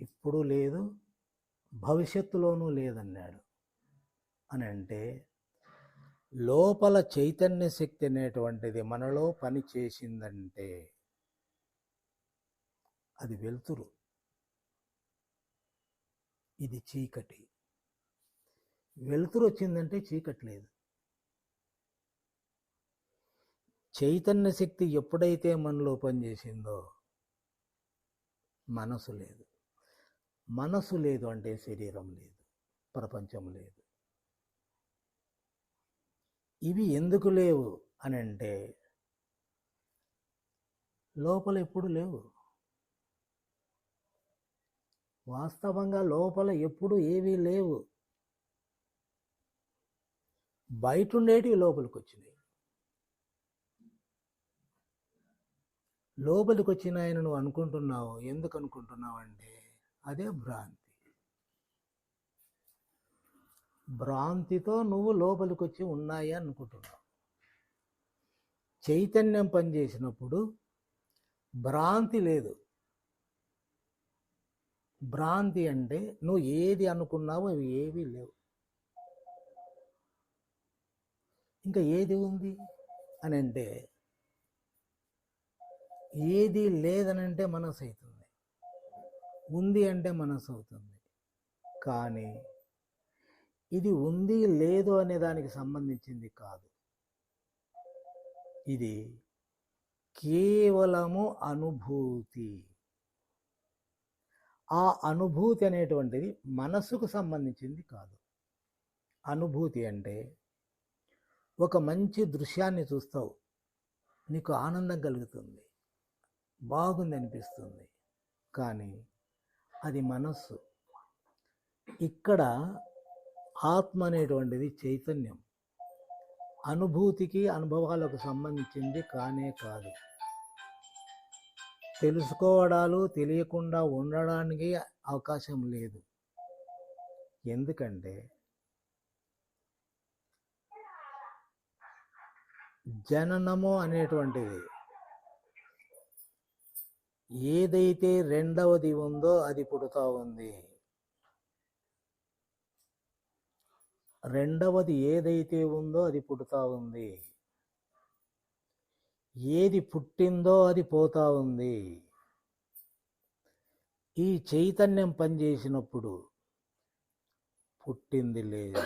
ఇప్పుడు లేదు భవిష్యత్తులోనూ లేదన్నాడు. అని అంటే లోపల చైతన్య శక్తి అనేటువంటిది మనలో పని చేసిందంటే అది వెలుతురు. ఇది చీకటి. వెలుతురు వచ్చిందంటే చీకటి లేదు. చైతన్య శక్తి ఎప్పుడైతే మనలో పనిచేసిందో మనసు లేదు. మనసు లేదు అంటే శరీరం లేదు ప్రపంచం లేదు. ఇవి ఎందుకు లేవు అని అంటే లోపల ఎప్పుడు లేవు. వాస్తవంగా లోపల ఎప్పుడు ఏవీ లేవు. బయట ఉండేటివి లోపలికి వచ్చినాయి. లోపలికి వచ్చినాయని నువ్వు అనుకుంటున్నావు ఎందుకు అనుకుంటున్నావు అంటే అదే భ్రాంతి. భ్రాంతితో నువ్వు లోపలికి వచ్చి ఉన్నాయి అనుకుంటున్నావు. చైతన్యం పనిచేసినప్పుడు భ్రాంతి లేదు. భ్రాంతి అంటే నువ్వు ఏది అనుకున్నావో అవి ఏవి లేవు. ఇంకా ఏది ఉంది? అని అంటే ఏది లేదనంటే మనసు అవుతుంది. ఉంది అంటే మనసు అవుతుంది కానీ ఇది ఉంది లేదు అనే దానికి సంబంధించింది కాదు. ఇది కేవలము అనుభూతి. ఆ అనుభూతి అనేటువంటిది మనసుకు సంబంధించింది కాదు. అనుభూతి అంటే ఒక మంచి దృశ్యాన్ని చూస్తావు. నీకు ఆనందం కలుగుతుంది. బాగుంది అనిపిస్తుంది కానీ అది మనస్సు. ఇక్కడ ఆత్మ అనేటువంటిది చైతన్యం. అనుభూతికి అనుభవాలకు సంబంధించింది కానే కాదు. తెలుసుకోవడాలు తెలియకుండా ఉండడానికి అవకాశం లేదు. ఎందుకంటే జననము అనేటువంటిది ఏదైతే రెండవది ఉందో అది పుడుతూ ఉంది. రెండవది ఏదైతే ఉందో అది పుడుతూ ఉంది. ఏది పుట్టిందో అది పోతా ఉంది. ఈ చైతన్యం పనిచేసినప్పుడు పుట్టింది లేదు.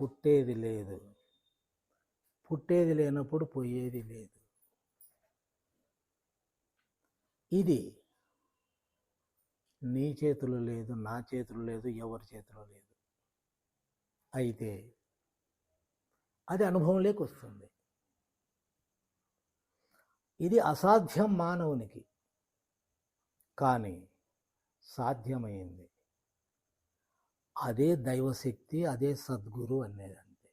పుట్టేది లేదు. పుట్టేది లేనప్పుడు పోయేది లేదు. ఇది నీ చేతులు లేదు నా చేతులు లేదు ఎవరి చేతిలో లేదు. అయితే అది అనుభవంలోకి వస్తుంది. ఇది అసాధ్యం మానవునికి కానీ సాధ్యమైంది. అదే దైవశక్తి అదే సద్గురు అనేది అంతే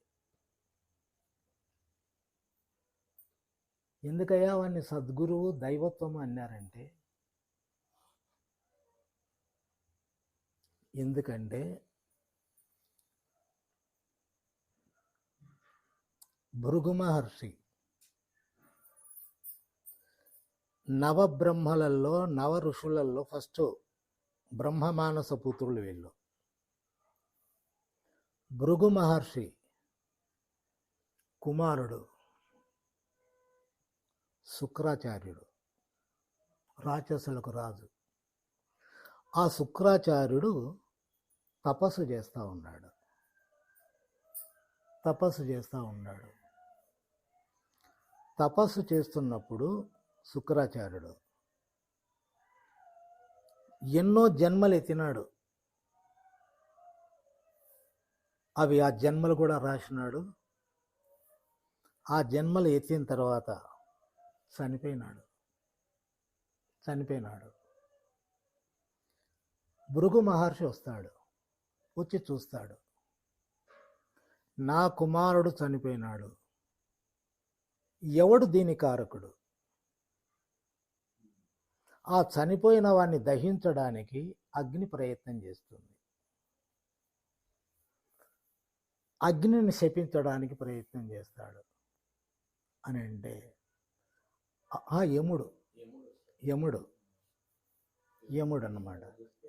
ఎందుకయ్యా వాడిని సద్గురువు దైవత్వం అన్నారంటే ఎందుకంటే భృగు మహర్షి నవబ్రహ్మలలో నవ ఋషులలో ఫస్ట్ బ్రహ్మమానస పుత్రులు వీళ్ళు. భృగు మహర్షి కుమారుడు శుక్రాచార్యుడు రాక్షసులకు రాజు. ఆ శుక్రాచార్యుడు తపస్సు చేస్తూ ఉన్నాడు. తపస్సు చేస్తూ ఉన్నాడు. తపస్సు చేస్తున్నప్పుడు శుక్రాచార్యుడు ఎన్నో జన్మలు ఎత్తినాడు. అవి ఆ జన్మలు కూడా రాసినాడు. ఆ జన్మలు ఎత్తిన తర్వాత చనిపోయినాడు. చనిపోయినాడు. భృగు మహర్షి వస్తాడు. వచ్చి చూస్తాడు. నా కుమారుడు చనిపోయినాడు. ఎవడు దీని కారకుడు? ఆ చనిపోయిన వాడిని దహించడానికి అగ్ని ప్రయత్నం చేస్తుంది. అగ్నిని శపించడానికి ప్రయత్నం చేస్తాడు. అని అంటే యముడు యముడు. యముడు. అన్నమాట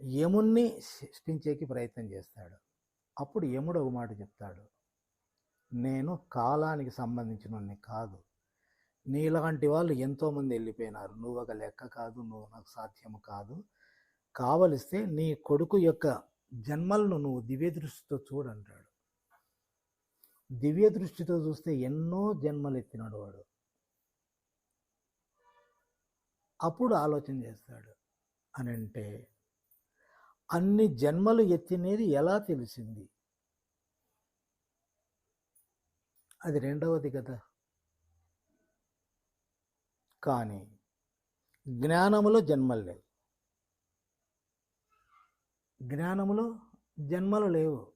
యముణ్ణి సృష్టించేకి ప్రయత్నం చేస్తాడు. అప్పుడు యముడు ఒక మాట చెప్తాడు. నేను కాలానికి సంబంధించిన కాదు. నీలాంటి వాళ్ళు ఎంతోమంది వెళ్ళిపోయినారు. నువ్వు ఒక లెక్క కాదు నువ్వు నాకు సాధ్యము కాదు. కావలిస్తే నీ కొడుకు యొక్క జన్మలను నువ్వు దివ్య దృష్టితో చూడంటాడు. దివ్య దృష్టితో చూస్తే ఎన్నో జన్మలు ఎత్తినాడు వాడు. అప్పుడు ఆలోచన చేస్తాడు అని అంటే అన్ని జన్మలు ఎత్తినేది ఎలా తెలిసింది? అది రెండవది కదా. కానీ జ్ఞానములో జన్మలు లేవు. జ్ఞానములో జన్మలు లేవు.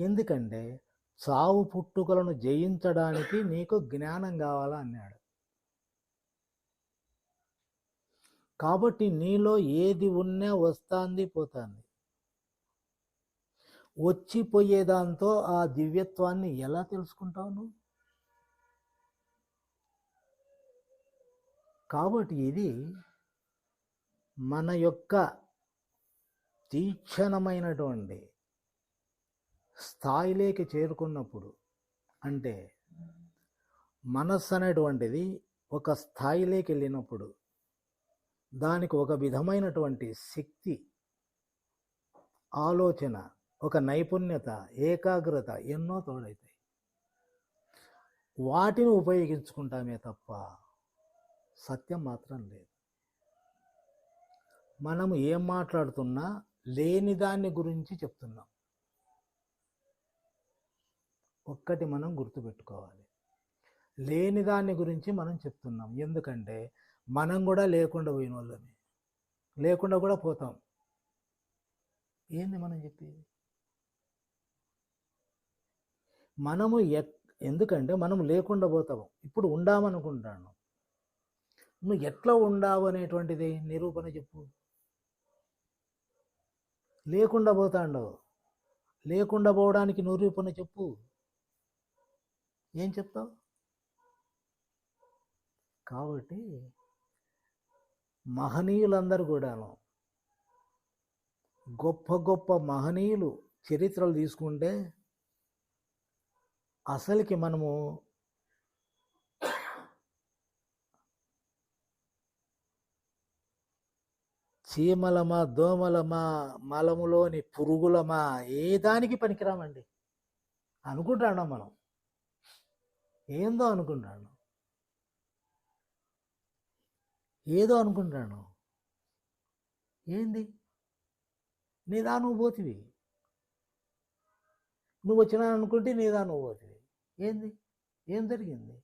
ఎందుకంటే చావు పుట్టుకలను జయించడానికి నీకు జ్ఞానం కావాలా అన్నాడు. కాబట్టి నీలో ఏది ఉన్నా వస్తాంది పోతాంది. వచ్చిపోయేదాంతో ఆ దివ్యత్వాన్ని ఎలా తెలుసుకుంటావు నువ్వు? కాబట్టి ఇది మన యొక్క తీక్షణమైనటువంటి స్థాయిలోకి చేరుకున్నప్పుడు అంటే మనస్సు అనేటువంటిది ఒక స్థాయిలోకి వెళ్ళినప్పుడు దానికి ఒక విధమైనటువంటి శక్తి ఆలోచన ఒక నైపుణ్యత ఏకాగ్రత ఎన్నో తోడవుతాయి వాటిని ఉపయోగించుకుంటామే తప్ప సత్యం మాత్రం లేదు. మనము ఏం మాట్లాడుతున్నా లేని దాన్ని గురించి చెప్తున్నాం. ఒక్కటి మనం గుర్తుపెట్టుకోవాలి. లేని దాన్ని గురించి మనం చెప్తున్నాం. ఎందుకంటే మనం కూడా లేకుండా పోయిన వాళ్ళని లేకుండా కూడా పోతాం. ఏంది మనం చెప్పేది? మనము ఎందుకంటే మనం లేకుండా పోతాము. ఇప్పుడు ఉండామనుకుంటాను. నువ్వు ఎట్లా ఉండావు అనేటువంటిది నిరూపణ చెప్పు. లేకుండా పోతాండవు. లేకుండా పోవడానికి నిరూపణ చెప్పు. ఏం చెప్తావు? కాబట్టి మహనీయులందరూ కూడాను గొప్ప గొప్ప మహనీయులు చరిత్రలు తీసుకుంటే అసలుకి మనము చీమలమా దోమలమా మలములోని పురుగులమా ఏ దానికి పనికిరామండి? అనుకుంటాను మనం. ఏందో అనుకుంటాను ఏదో అనుకుంటాను ఏంది? నీదా నువ్వు పోతివి? నువ్వు వచ్చినా అనుకుంటే నీదా నువ్వు పోతివి? ఏంది? ఏం జరిగింది?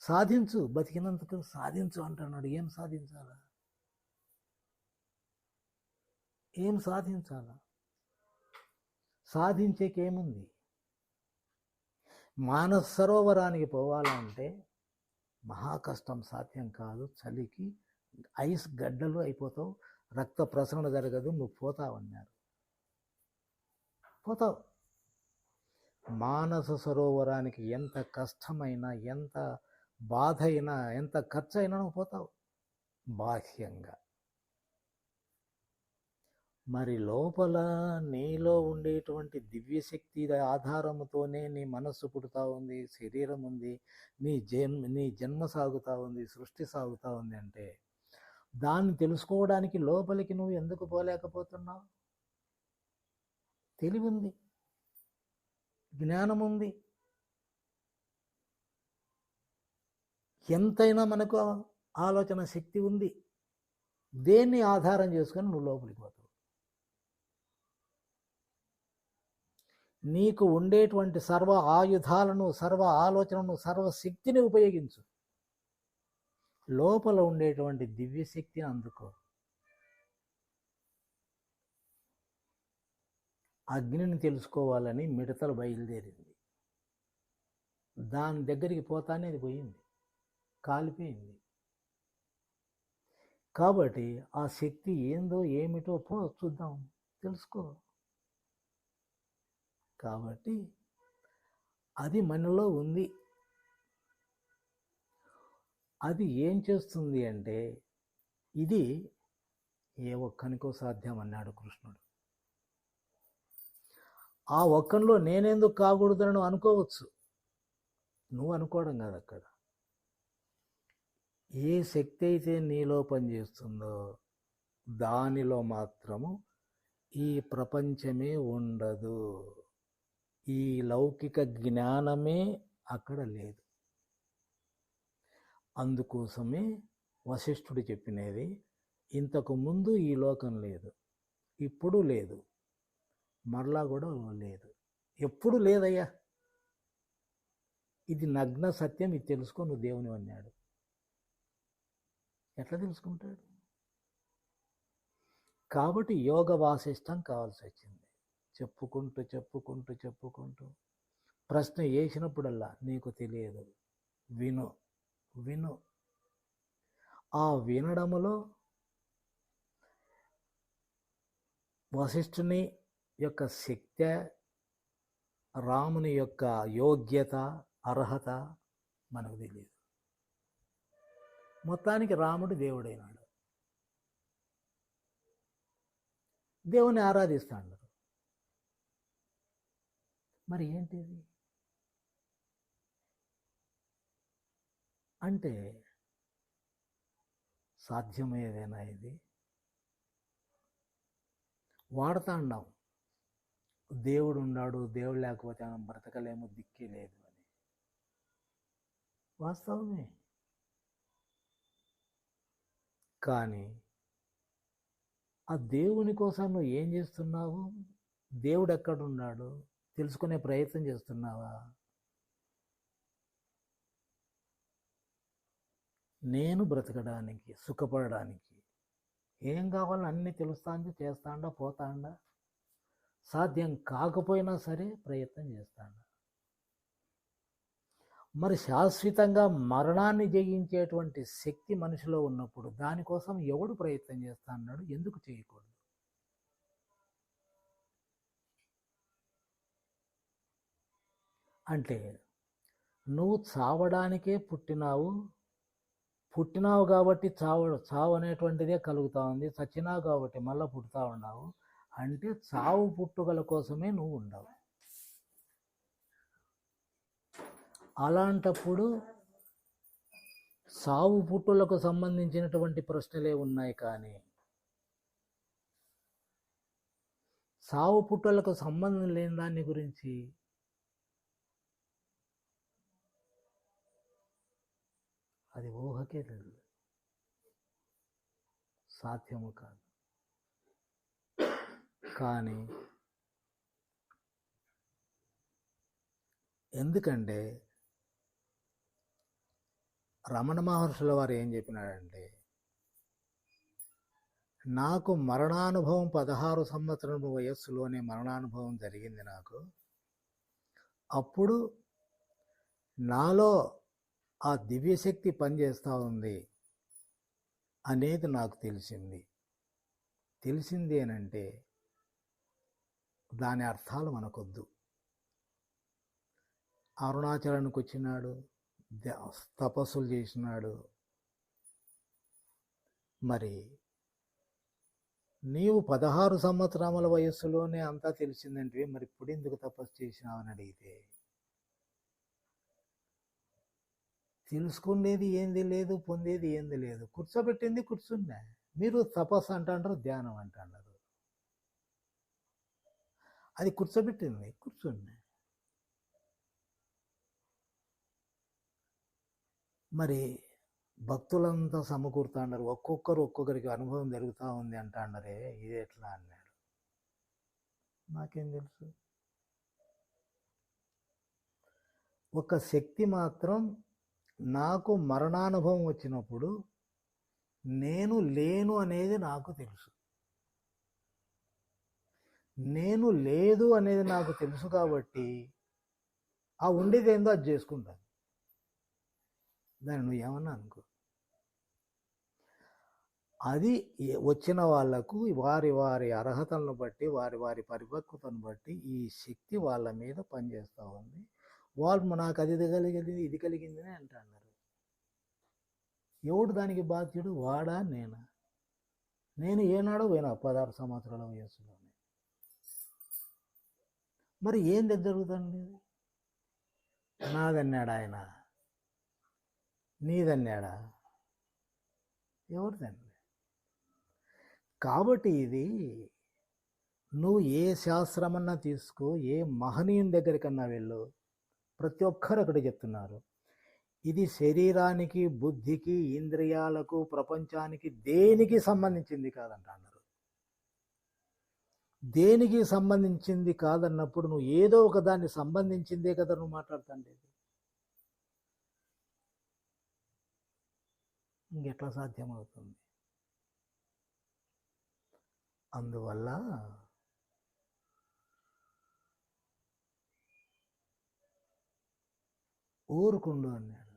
సాధించు బతికినంతకు సాధించు అంటున్నాడు. ఏం సాధించాలా? ఏం సాధించాలా? సాధించేకేముంది? మానస సరోవరానికి పోవాలంటే మహా కష్టం సాధ్యం కాదు. చలికి ఐస్ గడ్డలు అయిపోతావు. రక్త ప్రసరణ జరగదు. నువ్వు పోతావన్నారు పోతావు. మానస సరోవరానికి ఎంత కష్టమైనా ఎంత బాధ అయినా ఎంత ఖర్చు అయినా నువ్వు పోతావు. బాహ్యంగా. మరి లోపల నీలో ఉండేటువంటి దివ్యశక్తి ఆధారముతోనే నీ మనస్సు పుడుతూ ఉంది శరీరం ఉంది నీ జన్మ నీ జన్మ సాగుతూ ఉంది సృష్టి సాగుతూ ఉంది అంటే దాన్ని తెలుసుకోవడానికి లోపలికి నువ్వు ఎందుకు పోలేకపోతున్నావు? తెలివి ఉంది జ్ఞానం ఉంది ఎంతైనా మనకు ఆలోచన శక్తి ఉంది. దేన్ని ఆధారం చేసుకొని నువ్వు లోపలికి పోతావు నీకు ఉండేటువంటి సర్వ ఆయుధాలను సర్వ ఆలోచనను సర్వశక్తిని ఉపయోగించు. లోపల ఉండేటువంటి దివ్యశక్తిని అందుకో. అగ్నిని తెలుసుకోవాలని మిడతలు బయలుదేరింది. దాని దగ్గరికి పోతానే అది పోయింది. కాలిపోయింది. కాబట్టి ఆ శక్తి ఏందో ఏమిటో పో చూద్దాం. తెలుసుకో. కాబట్టి అది మనలో ఉంది. అది ఏం చేస్తుంది అంటే ఇది ఏ ఒక్కనికో సాధ్యం అన్నాడు కృష్ణుడు. ఆ ఒక్కనిలో నేనెందుకు కాకూడదని అనుకోవచ్చు. నువ్వు అనుకోవడం కాదు అక్కడ. ఏ శక్తి అయితే నీలో పనిచేస్తుందో దానిలో మాత్రము ఈ ప్రపంచమే ఉండదు. ఈ లౌకిక జ్ఞానమే అక్కడ లేదు. అందుకోసమే వశిష్ఠుడు చెప్పినది ఇంతకు ముందు ఈ లోకం లేదు ఇప్పుడు లేదు మరలా కూడా లేదు. ఎప్పుడు లేదయ్యా? ఇది నగ్న సత్యం ఇది తెలుసుకో నువ్వు దేవుని అన్నాడు. ఎట్లా తెలుసుకుంటాడు? కాబట్టి యోగ వాసిష్టం కావాల్సి వచ్చింది. చెప్పుకుంటూ చెప్పుకుంటూ చెప్పుకుంటూ. ప్రశ్న వేసినప్పుడల్లా నీకు తెలియదు. విను విను. ఆ వినడములో వశిష్ఠుని యొక్క శక్తి రాముని యొక్క యోగ్యత అర్హత మనకు తెలియదు. మొత్తానికి రాముడు దేవుడైనాడు. దేవుని ఆరాధిస్తాడు. మరి ఏంటిది? అంటే సాధ్యమయ్యేదేనా ఇది? వాడతాండాం దేవుడు ఉన్నాడు దేవుడు లేకపోతే మనం బ్రతకలేము దిక్కే లేదు అని. వాస్తవమే. కానీ ఆ దేవుని కోసం నువ్వు ఏం చేస్తున్నావు? దేవుడు ఎక్కడున్నాడు తెలుసుకునే ప్రయత్నం చేస్తున్నావా? నేను బ్రతకడానికి సుఖపడడానికి ఏం కావాలో అన్నీ తెలుస్తాంది చేస్తాండా పోతాండా? సాధ్యం కాకపోయినా సరే ప్రయత్నం చేస్తాండా? మరి శాశ్వతంగా మరణాన్ని జయించేటువంటి శక్తి మనిషిలో ఉన్నప్పుడు దానికోసం ఎవడు ప్రయత్నం చేస్తా అన్నాడు ఎందుకు చేయకూడదు? అంటే నువ్వు చావడానికే పుట్టినావు. పుట్టినావు కాబట్టి చావ చావు అనేటువంటిదే కలుగుతా ఉంది. చచ్చినావు కాబట్టి మళ్ళీ పుట్టుతూ ఉన్నావు అంటే చావు పుట్టుకల కోసమే నువ్వు ఉండవు. అలాంటప్పుడు సావు పుట్టులకు సంబంధించినటువంటి ప్రశ్నలే ఉన్నాయి కానీ సావు పుట్టులకు సంబంధం లేని దాని గురించి అది ఊహకే లేదు. సాధ్యము కాదు. కానీ ఎందుకంటే రమణ మహర్షుల వారు ఏం చెప్పినాడంటే నాకు మరణానుభవం పదహారు సంవత్సరం వయస్సులోనే మరణానుభవం జరిగింది నాకు. అప్పుడు నాలో ఆ దివ్యశక్తి పనిచేస్తూ ఉంది అనేది నాకు తెలిసింది. తెలిసింది ఏనంటే దాని అర్థాలు మనకొద్దు. అరుణాచలానికి వచ్చినాడు తపస్సులు చేసినాడు. మరి నీవు పదహారు సంవత్సరముల వయస్సులోనే అంతా తెలిసిందంటే మరి ఇప్పుడు ఎందుకు తపస్సు చేసినావని అడిగితే తెలుసుకునేది ఏంది లేదు పొందేది ఏంది లేదు. కూర్చోబెట్టింది కూర్చున్నా మీరు తపస్సు అంటారు ధ్యానం అంటున్నారు అది కూర్చోబెట్టింది కూర్చున్నా మరి భక్తులంతా సమకూరుతాండారు. ఒక్కొక్కరు ఒక్కొక్కరికి అనుభవం జరుగుతూ ఉంది అంటాండరే ఇది ఎట్లా అన్నాడు. నాకేం తెలుసు? ఒక శక్తి మాత్రం నాకు మరణానుభవం వచ్చినప్పుడు నేను లేను అనేది నాకు తెలుసు. నేను లేదు అనేది నాకు తెలుసు కాబట్టి ఆ ఉండేది ఏందో అది చేసుకుంటాను దాన్ని నువ్వు ఏమన్నా అనుకో. అది వచ్చిన వాళ్ళకు వారి వారి అర్హతలను బట్టి వారి వారి పరిపక్వతను బట్టి ఈ శక్తి వాళ్ళ మీద పనిచేస్తూ ఉంది. వాళ్ళు నాకు అది కలిగింది ఇది కలిగింది అని అంటున్నారు. ఎవడు దానికి బాధ్యుడు? వాడా? నేనా? నేను ఏనాడో పోయినా పదహారు సంవత్సరాల వయస్సులోనే మరి ఏంది జరుగుతుంది? నాదన్నాడా ఆయన? నీదన్నాడా? ఎవరిదండి కాబట్టి ఇది నువ్వు ఏ శాస్త్రమన్నా తీసుకో ఏ మహనీయుని దగ్గరికన్నా వెళ్ళు. ప్రతి ఒక్కరు అక్కడ చెప్తున్నారు. ఇది శరీరానికి బుద్ధికి ఇంద్రియాలకు ప్రపంచానికి దేనికి సంబంధించింది కాదంట అన్నారు దేనికి సంబంధించింది కాదన్నప్పుడు నువ్వు ఏదో ఒక దాన్ని సంబంధించిందే కదా నువ్వు మాట్లాడుతుండేది. ఇంకెట్లా సాధ్యమవుతుంది? అందువల్ల ఊరుకుండు అన్నాడు.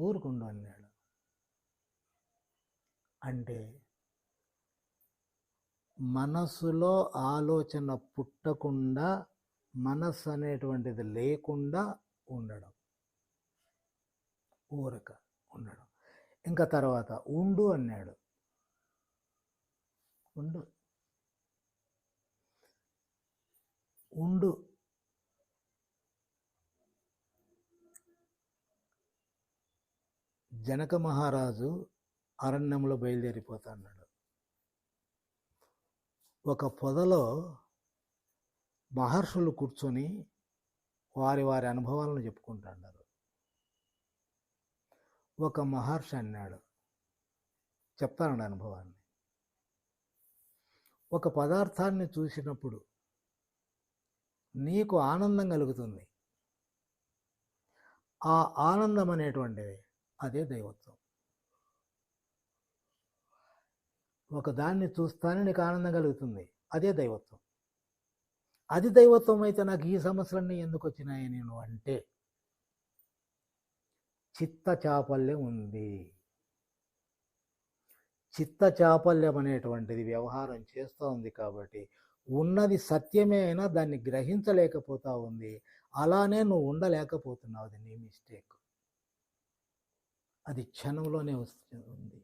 ఊరుకుండు అన్నాడు. అంటే మనసులో ఆలోచన పుట్టకుండా మనస్సు అనేటువంటిది లేకుండా ఉండడం. ఊరక ఉండడం. ఇంకా తర్వాత ఉండు అన్నాడు. ఉండు. ఉండు. జనక మహారాజు అరణ్యంలో బయలుదేరిపోతున్నాడు. ఒక పొదలో మహర్షులు కూర్చొని వారి వారి అనుభవాలను చెప్పుకుంటున్నారు. ఒక మహర్షి అన్నాడు చెప్తానండి అనుభవాన్ని. ఒక పదార్థాన్ని చూసినప్పుడు నీకు ఆనందం కలుగుతుంది. ఆ ఆనందం అనేటువంటిది అదే దైవత్వం. ఒకదాన్ని చూస్తానే నీకు ఆనందం కలుగుతుంది. అదే దైవత్వం. అది దైవత్వం అయితే నాకు ఈ సమస్యలన్నీ ఎందుకు వచ్చినాయి నేను అంటే చిత్త చాపల్యం ఉంది. చిత్త చాపల్యం అనేటువంటిది వ్యవహారం చేస్తూ ఉంది కాబట్టి ఉన్నది సత్యమే అయినా దాన్ని గ్రహించలేకపోతా ఉంది. అలానే నువ్వు ఉండలేకపోతున్నావు. అది నీ మిస్టేక్ అది క్షణంలోనే వస్తుంది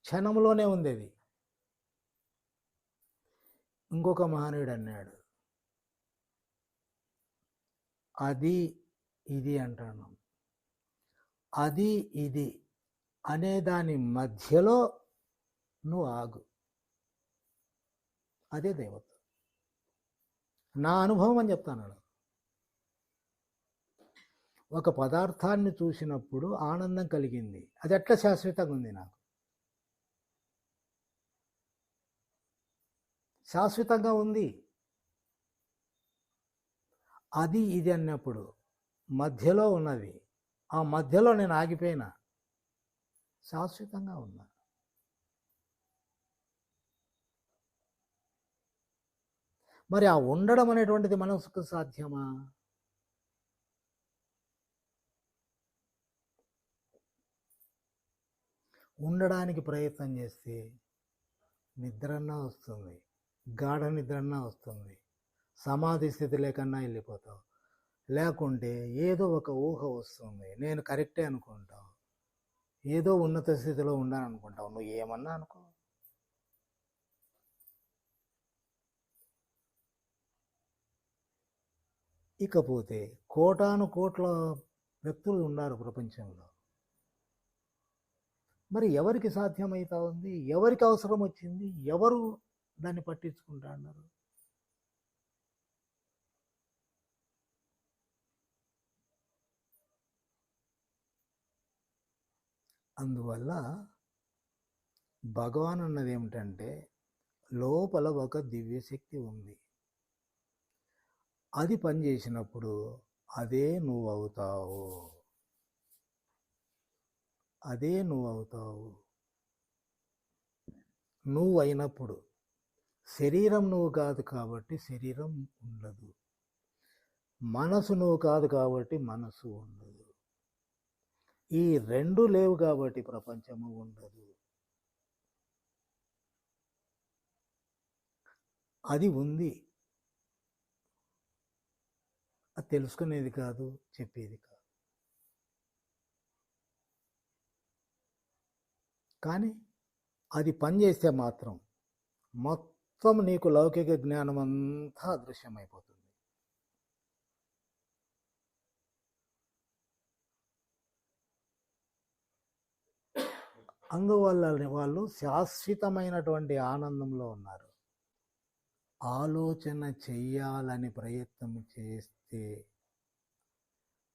క్షణంలోనే ఉంది అది. ఇంకొక మహనీయుడు అన్నాడు. అది ఇది అంటాను అది ఇది అనే దాని మధ్యలో నువ్వు ఆగు. అదే దైవత్వం. నా అనుభవం అని చెప్తాను ఒక పదార్థాన్ని చూసినప్పుడు ఆనందం కలిగింది. అది ఎట్లా శాశ్వతంగా ఉంది నాకు? శాశ్వతంగా ఉంది. అది ఇది అన్నప్పుడు మధ్యలో ఉన్నది ఆ మధ్యలో నేను ఆగిపోయినా. శాశ్వతంగా ఉన్నా. మరి ఆ ఉండడం అనేటువంటిది మనసుకు సాధ్యమా? ఉండడానికి ప్రయత్నం చేస్తే నిద్రన్నా వస్తుంది గాఢ నిద్రన్నా వస్తుంది. సమాధి స్థితి లేకన్నా వెళ్ళిపోతావు. లేకుంటే ఏదో ఒక ఊహ వస్తుంది. నేను కరెక్టే అనుకుంటావు. ఏదో ఉన్నత స్థితిలో ఉన్నాను అనుకుంటావు నువ్వు ఏమన్నా అనుకో. ఇకపోతే కోటాను కోట్ల వ్యక్తులు ఉన్నారు ప్రపంచంలో. మరి ఎవరికి సాధ్యమవుతా ఉంది? ఎవరికి అవసరం వచ్చింది? ఎవరు దాన్ని పట్టించుకుంటా అన్నారు? అందువల్ల భగవాన్ అన్నది ఏమిటంటే లోపల ఒక దివ్యశక్తి ఉంది. అది పనిచేసినప్పుడు అదే నువ్వు అవుతావు అదే నువ్వు అవుతావు నువ్వు అయినప్పుడు శరీరం నువ్వు కాదు కాబట్టి శరీరం ఉండదు. మనసు నువ్వు కాదు కాబట్టి మనసు ఉండదు. ఈ రెండు లేవు కాబట్టి ప్రపంచము ఉండదు. అది ఉంది. అది తెలుసుకునేది కాదు చెప్పేది కాదు కానీ అది పనిచేస్తే మాత్రం మొత్తం నీకు లౌకిక జ్ఞానం అంతా అదృశ్యమైపోతుంది అందువల్ల వాళ్ళు శాశ్వతమైనటువంటి ఆనందంలో ఉన్నారు. ఆలోచన చెయ్యాలని ప్రయత్నం చేస్తే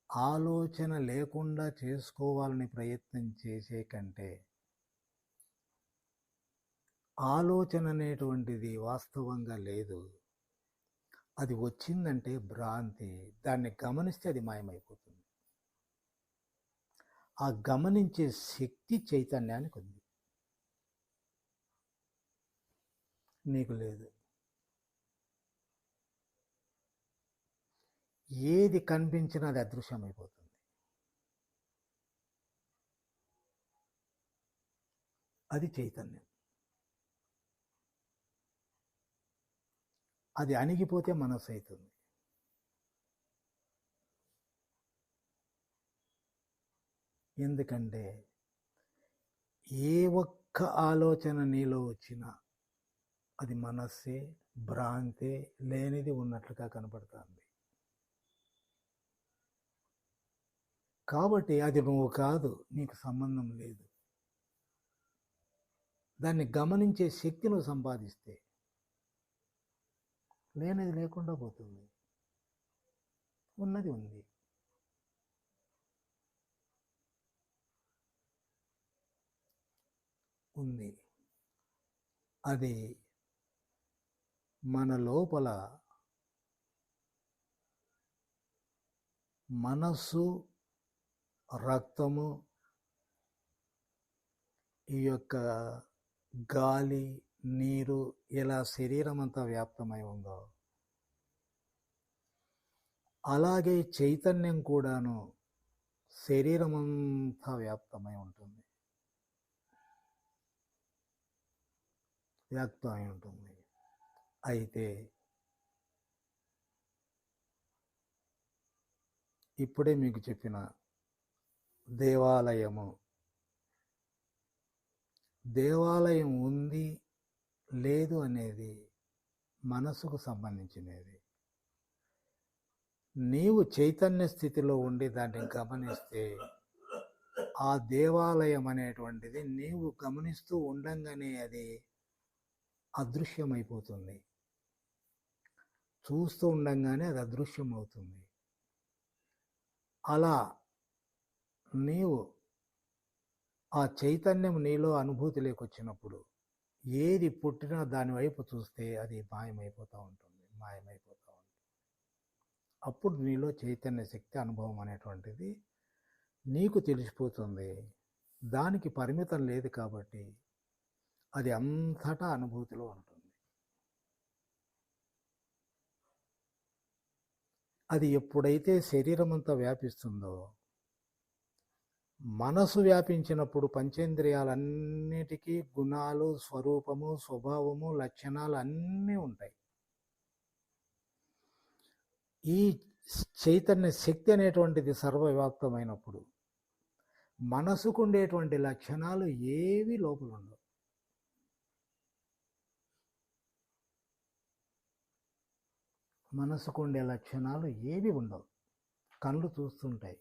ఆలోచన లేకుండా చేసుకోవాలని ప్రయత్నం చేసే కంటే ఆలోచన అనేటువంటిది వాస్తవంగా లేదు. అది వచ్చిందంటే భ్రాంతి. దాన్ని గమనిస్తే అది మాయమైపోతుంది. ఆ గమనించే శక్తి చైతన్యానికి ఉంది. నీకు లేదు. ఏది కనిపించినా అది అదృశ్యమైపోతుంది. అది చైతన్యం. అది అణిగిపోతే మనస్సు అవుతుంది. ఎందుకంటే ఏ ఒక్క ఆలోచన నీలో వచ్చినా అది మనస్సే భ్రాంతే లేనిది ఉన్నట్లుగా కనపడుతుంది. కాబట్టి అది నువ్వు కాదు నీకు సంబంధం లేదు. దాన్ని గమనించే శక్తి నువ్వు సంపాదిస్తే లేనిది లేకుండా పోతుంది. ఉన్నది ఉంది. ఉంది. అది మన లోపల మనస్సు రక్తము ఈ యొక్క గాలి నీరు ఎలా శరీరం అంతా వ్యాప్తమై ఉందో. అలాగే చైతన్యం కూడాను శరీరం అంతా వ్యాప్తమై ఉంటుంది. వ్యాప్తమై ఉంటుంది. అయితే ఇప్పుడే మీకు చెప్పిన దేవాలయము. దేవాలయం ఉంది లేదు అనేది మనసుకు సంబంధించినది. నీవు చైతన్య స్థితిలో ఉండి దాన్ని గమనిస్తే ఆ దేవాలయం అనేటువంటిది నీవు గమనిస్తూ ఉండంగానే అది అదృశ్యమైపోతుంది. చూస్తూ ఉండంగానే అది అదృశ్యం అవుతుంది అలా నీవు ఆ చైతన్యం నీలో అనుభూతిలోకి వచ్చినప్పుడు ఏది పుట్టినా దాని వైపు చూస్తే అది మాయమైపోతూ ఉంటుంది మాయమైపోతూ ఉంటుంది. అప్పుడు నీలో చైతన్య శక్తి అనుభవం అనేటువంటిది నీకు తెలిసిపోతుంది. దానికి పరిమితం లేదు కాబట్టి అది అంతటా అనుభూతిలో ఉంటుంది. అది ఎప్పుడైతే శరీరం అంతా వ్యాపిస్తుందో మనసు వ్యాపించినప్పుడు పంచేంద్రియాలన్నిటికీ గుణాలు స్వరూపము స్వభావము లక్షణాలు అన్నీ ఉంటాయి. ఈ చైతన్య శక్తి అనేటువంటిది సర్వవ్యాప్తమైనప్పుడు మనసుకుండేటువంటి లక్షణాలు ఏవి లోపల ఉండవు మనసుకుండే లక్షణాలు ఏవి ఉండవు. కళ్ళు చూస్తుంటాయి.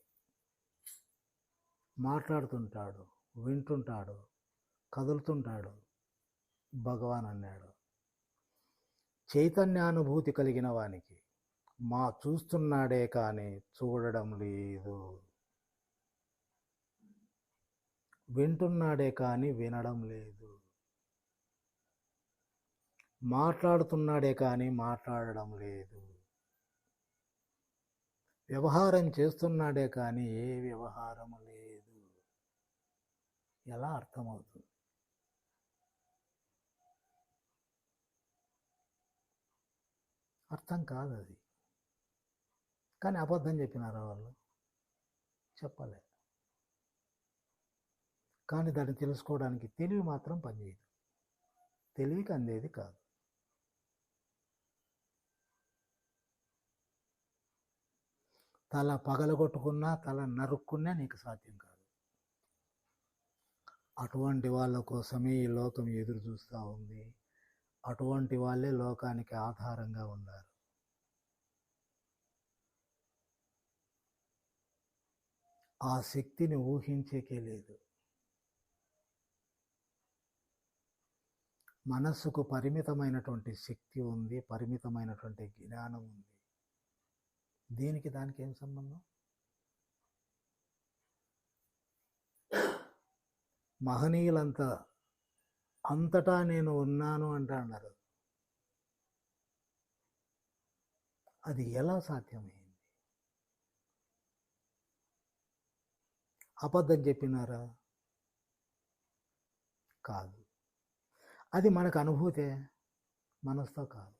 మాట్లాడుతుంటాడు వింటుంటాడు కదులుతుంటాడు. భగవాన్ అన్నాడు చైతన్యానుభూతి కలిగిన వానికి మా చూస్తున్నాడే కానీ చూడడం లేదు. వింటున్నాడే కానీ వినడం లేదు. మాట్లాడుతున్నాడే కానీ మాట్లాడడం లేదు. వ్యవహారం చేస్తున్నాడే కానీ ఏ వ్యవహారం లేదు. ఎలా అర్థమవుతుంది? అర్థం కాదు అది కానీ అబద్ధం చెప్పినారా వాళ్ళు? చెప్పలే. కానీ దాన్ని తెలుసుకోవడానికి తెలివి మాత్రం పనిచేయదు. తెలివికి అందేది కాదు. తల పగలగొట్టుకున్నా తల నరుక్కున్నా నీకు సాధ్యం కాదు. అటువంటి వాళ్ళ కోసమే ఈ లోకం ఎదురు చూస్తూ ఉంది. అటువంటి వాళ్ళే లోకానికి ఆధారంగా ఉన్నారు. ఆ శక్తిని ఊహించేకే లేదు. మనస్సుకు పరిమితమైనటువంటి శక్తి ఉంది పరిమితమైనటువంటి జ్ఞానం ఉంది. దీనికి దానికి ఏం సంబంధం? మహనీయులంతా అంతటా నేను ఉన్నాను అంటున్నారు అది ఎలా సాధ్యమైంది? అబద్ధం చెప్పినారా? కాదు. అది మనకు అనుభూతే మనసుతో కాదు.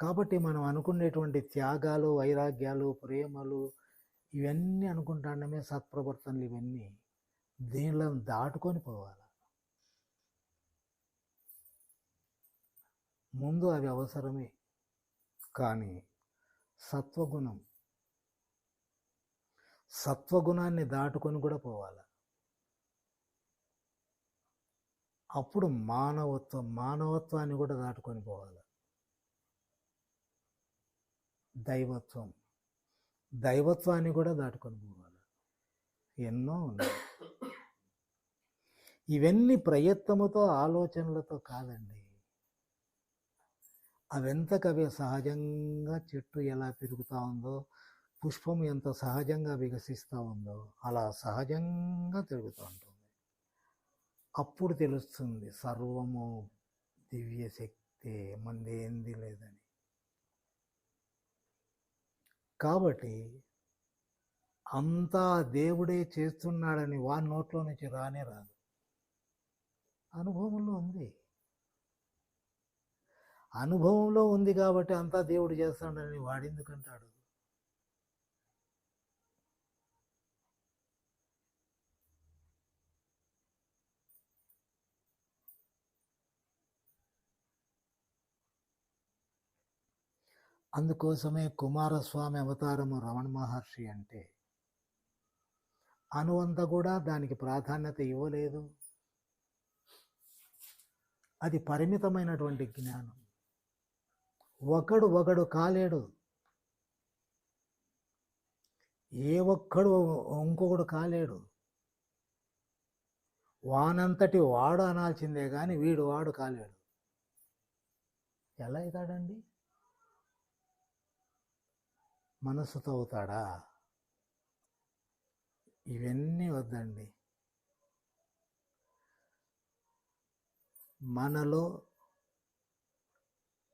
కాబట్టి మనం అనుకునేటువంటి త్యాగాలు వైరాగ్యాలు ప్రేమలు ఇవన్నీ అనుకుంటాండమే సత్ప్రవర్తనలు ఇవన్నీ. దీనిలో దాటుకొని పోవాలి. ముందు అవి అవసరమే. కానీ సత్వగుణం సత్వగుణాన్ని దాటుకొని కూడా పోవాలి. అప్పుడు మానవత్వం మానవత్వాన్ని కూడా దాటుకొని పోవాలి. దైవత్వం. దైవత్వాన్ని కూడా దాటుకొని పోవాలి. ఎన్నో ఉన్నాయి. ఇవన్నీ ప్రయత్నముతో ఆలోచనలతో కాదండి. అవెంతకవే సహజంగా చెట్టు ఎలా పెరుగుతూ ఉందో పుష్పం ఎంత సహజంగా వికసిస్తూ ఉందో అలా సహజంగా తిరుగుతూ ఉంటుంది. అప్పుడు తెలుస్తుంది సర్వము దివ్య శక్తి మంది ఏంది లేదని. కాబట్టి అంతా దేవుడే చేస్తున్నాడని వాని నోట్లో నుంచి రానే రాదు. అనుభవంలో ఉంది. అనుభవంలో ఉంది కాబట్టి అంతా దేవుడు చేస్తాడని వాడెందుకంటాడు అందుకోసమే కుమారస్వామి అవతారము రమణ మహర్షి అంటే అనువంత కూడా దానికి ప్రాధాన్యత ఇవ్వలేదు. అది పరిమితమైనటువంటి జ్ఞానం. ఒకడు ఒకడు కాలేడు. ఏ ఒక్కడు ఇంకొకడు కాలేడు. వానంతటి వాడు అనాల్సిందే కానీ వీడు వాడు కాలేడు. ఎలా అవుతాడండి? మనసుతో అవుతాడా? ఇవన్నీ వద్దండి. మనలో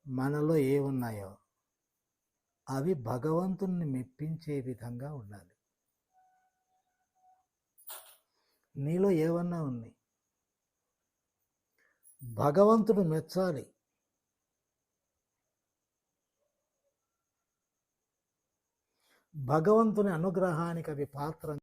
మనలో ఏమున్నాయో అవి భగవంతుణ్ణి మెప్పించే విధంగా ఉండాలి. నీలో ఏమన్నా ఉన్నాయి భగవంతుడు మెచ్చాలి. భగవంతుని అనుగ్రహానికి అవి పాత్ర